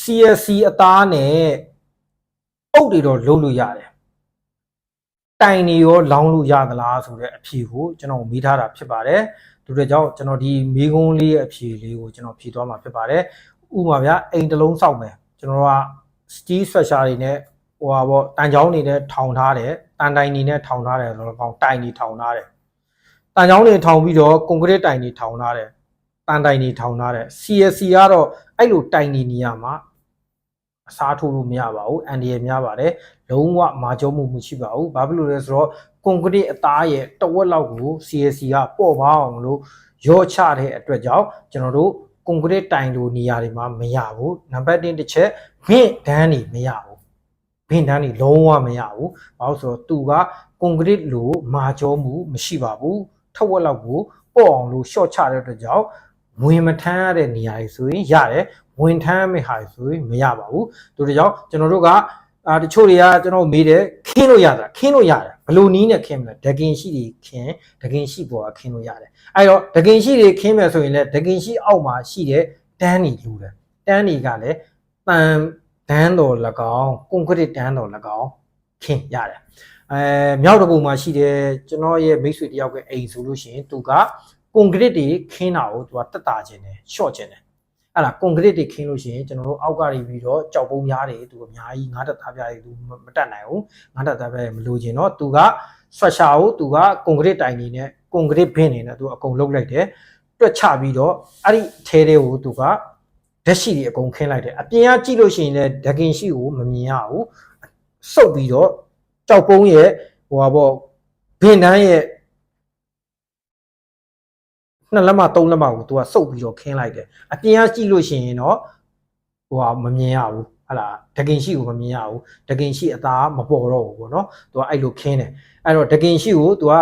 CSC အသားနဲ့အုတ်တွေတော့လုံးလို့ရတယ်တိုင်နေရောလောင်းလို့ရသလားဆိုတဲ့အဖြေကိုကျွန်တော်မေးထားတာဖြစ်ပါတယ်ဒီလိုကြောင့်ကျွန်တော်ဒီမေးခွန်းလေးရဲ့အဖြေလေးကိုကျွန်တော်ဖြေသွားမှာဖြစ်ပါတယ်ဥပမာဗျာအိမ်တစ်လုံးစောက်မယ်ကျွန်တော်က steel structure တွေနဲ့ဟိုပါပေါ့တန်ချောင်းတွေနဲ့ထောင်ထားတယ်တန်တိုင်တွေနဲ့ထောင်ထားတယ်ဆိုတော့ကောင်းတိုင်တွေထောင်ထားတယ်တန်ချောင်းတွေထောင်ပြီးတော့ကွန်ကရစ်တိုင်တွေထောင်ထားတယ်တန်တိုင်တွေထောင်ထားတယ် CSC ကတော့အဲ့လိုတိုင်နေနေရမှာ အစားထိုးလို့မရပါဘူးအန်ဒီရများပါတယ်လုံးဝမာကြောမှုမရှိပါဘူးဘာဖြစ်လို့လဲဆိုတော့ကွန်ကရစ်အသားရဲ့တဝက်လောက်ကို CSC ကပေါ့ပါအောင်လို့ရော့ချတဲ့အတွက်ကြောင့်ကျွန်တော်တို့ကွန်ကရစ်တိုင်လိုနေရာတွေမှာမရဘူးနံပါတ်1တစ်ချက်ဘင့်ဒန်းနေမရဘူးဘင့်ဒန်းနေလုံးဝမရဘူးဘာလို့ဆိုတော့သူကကွန်ကရစ်လိုမာကြောမှုမရှိပါဘူးထက်ဝက်လောက်ကိုပေါ့အောင်လို့ရှော့ချတဲ့အတွက်ကြောင့် ဝင်မထမ်းရတဲ့နေရာတွေဆိုရင်ရတယ်ဝင်ထမ်းမဲ့ဟာတွေဆိုရင်မရပါဘူးတို့တို့ကြောင့်ကျွန်တော်တို့ကအာတချို့တွေကကျွန်တော်မေးတယ်ခင်းလို့ရတာခင်းလို့ရတယ်ဘယ်လိုနီးနဲ့ခင်းမလဲဒကင်ရှိတွေခင်းဒကင်ရှိပေါ်ကခင်းလို့ရတယ်အဲ့တော့ဒကင်ရှိတွေခင်းမယ်ဆိုရင်လည်းဒကင်ရှိအောက်မှာရှိတဲ့တန်းတွေလူတယ်တန်းတွေကလည်းတန်ဒန်းတော်၎င်းကွန်ကရစ်ဒန်းတော်၎င်းခင်းရတယ်အဲမြောက်တကူမှာရှိတဲ့ကျွန်တော်ရဲ့မိတ်ဆွေတယောက်ကအိမ်ဆိုလို့ရှိရင်သူက ကွန်ကရစ်တွေခင်းတာကိုသူကတက်တာခြင်းတယ်ရှော့ခြင်းတယ်အဲ့ဒါကွန်ကရစ်တွေခင်းလို့ရှိရင်ကျွန်တော်တို့အောက်ကနေပြီးတော့ကြောက်ပုံးများတယ်သူအများကြီးငါးတက်သားပြားတွေသူမတက်နိုင်ဘူးငါးတက်သားပြားတွေမလိုချင်တော့သူကဆွတ်ရှာကိုသူကကွန်ကရစ်တိုင်နေနဲ့ကွန်ကရစ်ဘင်းနေနဲ့သူအကုန်လုံးလိုက်တယ်တွက်ချပြီးတော့အဲ့ဒီထဲတွေကိုသူကဓာတ်ရှိတွေအကုန်ခင်းလိုက်တယ်အပြင်ကကြည့်လို့ရှိရင်လည်းဒကင်ရှိကိုမမြင်ရဘူးစုပ်ပြီးတော့ကြောက်ပုံးရဲ့ဟိုပါပေါ့ဘင်းတန်းရဲ့ နှစ်လက်မသုံးလက်မကိုသူကစုပ်ပြီးတော့ခင်းလိုက်တယ်အပြင်ကကြည့်လို့ရှိရင်တော့ဟိုဟာမမြင်ရဘူးဟလာဒကင်ရှိကိုမမြင်ရဘူးဒကင်ရှိအသားမပေါ်တော့ဘူးပေါ့နော်သူကအဲ့လိုခင်းတယ်အဲ့တော့ဒကင်ရှိကိုသူက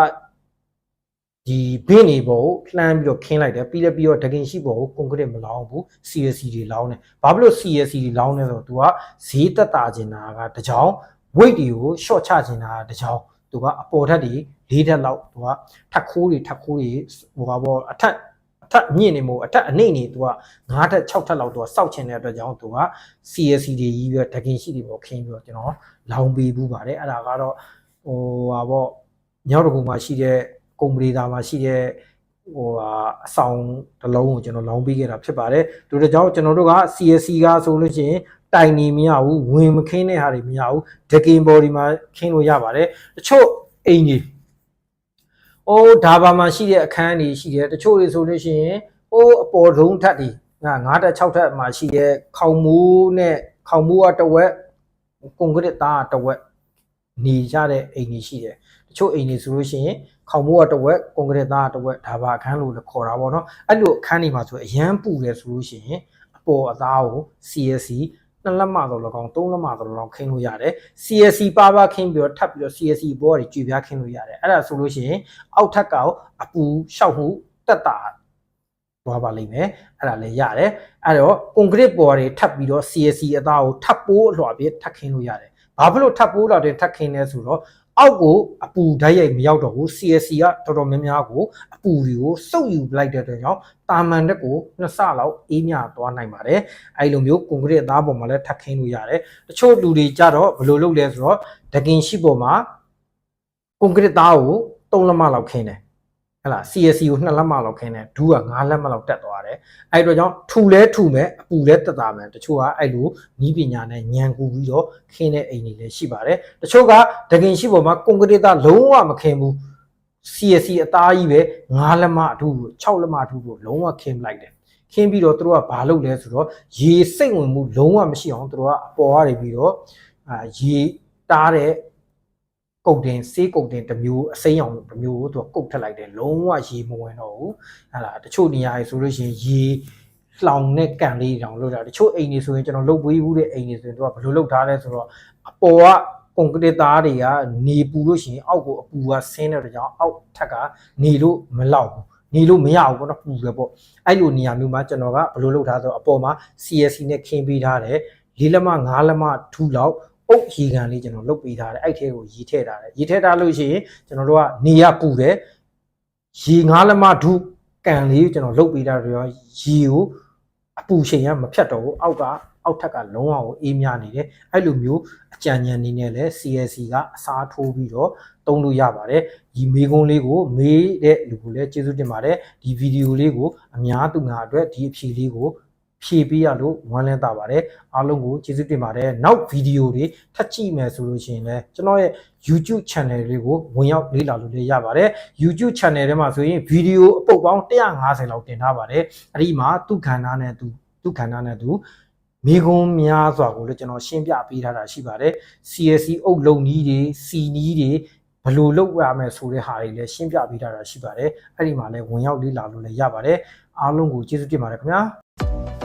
ဒီဘင်းနေပေါ်ကိုလှမ်းပြီးတော့ခင်းလိုက်တယ်ပြီးလည်းပြီးတော့ဒကင်ရှိပေါ်ကိုကွန်ကရစ်မလောင်းဘူး CSC တွေလောင်းတယ်ဘာဖြစ်လို့ CSC တွေလောင်းလဲဆိုတော့သူကဈေးတက်တာကျင်တာကတကြောင် weight တွေကို short ချကျင်တာကတကြောင် သူကအပေါ်ထက်တွေ၄ထက်လောက်သူကထက်ခိုးတွေထက်ခိုးတွေဟိုပါဘောအထက်အထက်မြင့်နေမို့အထက်အနှိမ့်နေသူက9ထက်6ထက်လောက်သူကစောက်ချင်တဲ့အတွက်ကြောင့်သူက CSC တွေကြီးပြီးတော့ဒကင်ရှိတွေပေါ့ခင်းပြီးတော့ကျွန်တော်လောင်ပေးဘူးပါတယ်အဲ့ဒါကတော့ဟိုဟာပေါ့မြောက်တကူမှာရှိတဲ့ကုမ္ပဏီသားမှာရှိတဲ့ဟိုဟာအဆောင်တစ်လုံးကိုကျွန်တော်လောင်းပေးခဲ့တာဖြစ်ပါတယ်ဒီလိုကြောင့်ကျွန်တော်တို့က CSC ကဆိုလို့ရှိရင် တိုင်နေမရဘူးဝင်မခင်းတဲ့ဟာတွေမရဘူးဒကင်ဘော်ဒီမှာခင်းလို့ရပါတယ်တချို့အိမ်ကြီးအိုးဒါဘာမှာရှိတဲ့အခန်းတွေရှိတယ်တချို့တွေဆိုလို့ရှိရင်အိုးအပေါ်ထုံးထက်တွေငါ9တက်6တက်မှာရှိတဲ့ခေါင်မိုးနဲ့ခေါင်မိုးကတစ်ဝက်ကွန်ကရစ်သားကတစ်ဝက်နေကြတဲ့အိမ်ကြီးရှိတယ်တချို့အိမ်တွေဆိုလို့ရှိရင်ခေါင်မိုးကတစ်ဝက်ကွန်ကရစ်သားကတစ်ဝက်ဒါဘာအခန်းလို့လည်းခေါ်တာပေါ့နော်အဲ့လိုအခန်းတွေမှာဆိုအရန်ပူတယ်ဆိုလို့ရှိရင်အပေါ်အသားကို CSC နှစ်လက်မတော့၎င်းသုံးလက်မတော့၎င်းခင်းလို့ရတယ် CSC ပါပါခင်းပြီးတော့ထပ်ပြီးတော့ CSC ဘောတွေကြွေပြားခင်းလို့ရတယ်အဲ့ဒါဆိုလို့ရှိရင်အောက်ထပ်ကအပူလျှောက်မှုတက်တာသွားပါလိမ့်မယ်အဲ့ဒါလည်းရတယ်အဲ့တော့ကွန်ကရစ်ဘောတွေထပ်ပြီးတော့ CSC အသားကိုထပ်ပိုးအလွှာပြထပ်ခင်းလို့ရတယ်ဘာဖြစ်လို့ထပ်ပိုးလာတဲ့ထပ်ခင်းလဲဆိုတော့ အောက်ကိုအပူဓာတ်ရိုက်မရောက်တော့ဘူး CSC ကတော်တော်များများကိုအပူတွေကိုစုပ်ယူလိုက်တဲ့အတွက်ကြောင့်တာမန်တက်ကိုနှစ်ဆလောက်အေးမြသွားနိုင်ပါတယ်အဲဒီလိုမျိုးကွန်ကရစ်အသားပေါ်မှာလည်းထပ်ခင်းလို့ရတယ်တချို့လူတွေကြတော့ဘယ်လိုလုပ်လဲဆိုတော့ဒကင်ရှိပေါ်မှာကွန်ကရစ်သားကို3လက်မလောက်ခင်းတယ် ဟဲ့လား CSC ကို2လက်မလောက်ခင်းတယ်ဒူးက5လက်မလောက်တက်သွားတယ်အဲ့တော့ကြောင့်ထူလဲထူမဲ့အပူလဲတက်တာမယ်တချို့ကအဲ့လိုနီးပညာနဲ့ညံကူပြီးတော့ခင်းတဲ့အိမ်တွေလည်းရှိပါတယ်တချို့ကဒကင်ရှိပေါ်မှာကွန်ကရစ်သားလုံးဝမခင်းဘူး CSC အသားကြီးပဲ9လက်မအထူး6လက်မအထူးကိုလုံးဝခင်းလိုက်တယ်ခင်းပြီးတော့သူတို့ကဘာလုပ်လဲဆိုတော့ရေစိတ်ဝင်မှုလုံးဝမရှိအောင်သူတို့ကအပေါ်ကနေပြီးတော့အာရေတားတဲ့ ကုတ်တင်စေးကုတ်တင်တစ်မျိုးအစိမ်းအောင်တစ်မျိုးကိုသူကကုတ်ထက်လိုက်တယ်လုံးဝရေမဝင်တော့ဘူးဟာလာတချို့နေရာတွေဆိုလို့ရှိရင်ရေလှောင်နဲ့ကန်လေးတောင်လုပ်တာတချို့အိမ်တွေဆိုရင်ကျွန်တော်လုပ်ပေးဘူးတဲ့အိမ်တွေဆိုရင်သူကဘယ်လိုလုပ်ထားလဲဆိုတော့အပေါ်ကကွန်ကရစ်သားတွေကနေပူလို့ရှိရင်အောက်ကိုအပူကဆင်းတဲ့အတွက်ကြောင့်အောက်ထက်ကနေလို့မလောက်ဘူးနေလို့မရဘူးပေါ့နော်ပူတယ်ပေါ့အဲ့လိုနေရာမျိုးမှာကျွန်တော်ကဘယ်လိုလုပ်ထားဆိုတော့အပေါ်မှာ CSC နဲ့ခင်းပေးထားတယ်လေးလက်မငါးလက်မထူလောက် အုပ်ရေကန်လေးကျွန်တော်လုပ်ပေးထားတယ်အဲ့ထဲကိုရေထည့်ထားတယ်ရေထည့်ထားလို့ရှိရင်ကျွန်တော်တို့ကနေရပူတယ်ရေငါးလက်မဒုကန်လေးကျွန်တော်လုပ်ပေးထားတယ်ရောရေကိုအပူချိန်ကမဖြတ်တော့ဘူးအောက်ကအောက်ထက်ကလုံးဝကိုအေးမြနေတယ်အဲ့လိုမျိုးအကြံဉာဏ်နေနဲ့လဲ CSC ကအစားထိုးပြီးတော့တုံးလို့ရပါတယ်ဒီမေးခွန်းလေးကိုမေးတဲ့လူကိုလည်းကျေးဇူးတင်ပါတယ်ဒီဗီဒီယိုလေးကိုအများသူငါအတွက်ဒီအဖြေလေးကို ဖြည့်ပေးရလို့ဝမ်းလန်းတာပါတယ်အားလုံးကိုကျေးဇူးတင်ပါတယ်နောက်ဗီဒီယိုတွေထပ်ကြည့်မယ်ဆိုလို့ရှိရင်လည်းကျွန်တော်ရဲ့ YouTube channel လေးကိုဝင်ရောက်လေ့လာလို့လည်းရပါတယ် YouTube channel ထဲမှာဆိုရင်ဗီဒီယိုအပုတ်ပေါင်း150လောက်တင်ထားပါတယ်အဲ့ဒီမှာသူ့ခန္ဓာနဲ့သူသူ့ခန္ဓာနဲ့သူမိကုံးများစွာကိုလည်းကျွန်တော်ရှင်းပြပေးထားတာရှိပါတယ် CSC အုပ်လုံနီးတွေစီနီးတွေဘယ်လိုလုပ်ရမယ်ဆိုတဲ့ဟာတွေလည်းရှင်းပြပေးထားတာရှိပါတယ်အဲ့ဒီမှာလည်းဝင်ရောက်လေ့လာလို့လည်းရပါတယ်အားလုံးကိုကျေးဇူးတင်ပါတယ်ခင်ဗျာ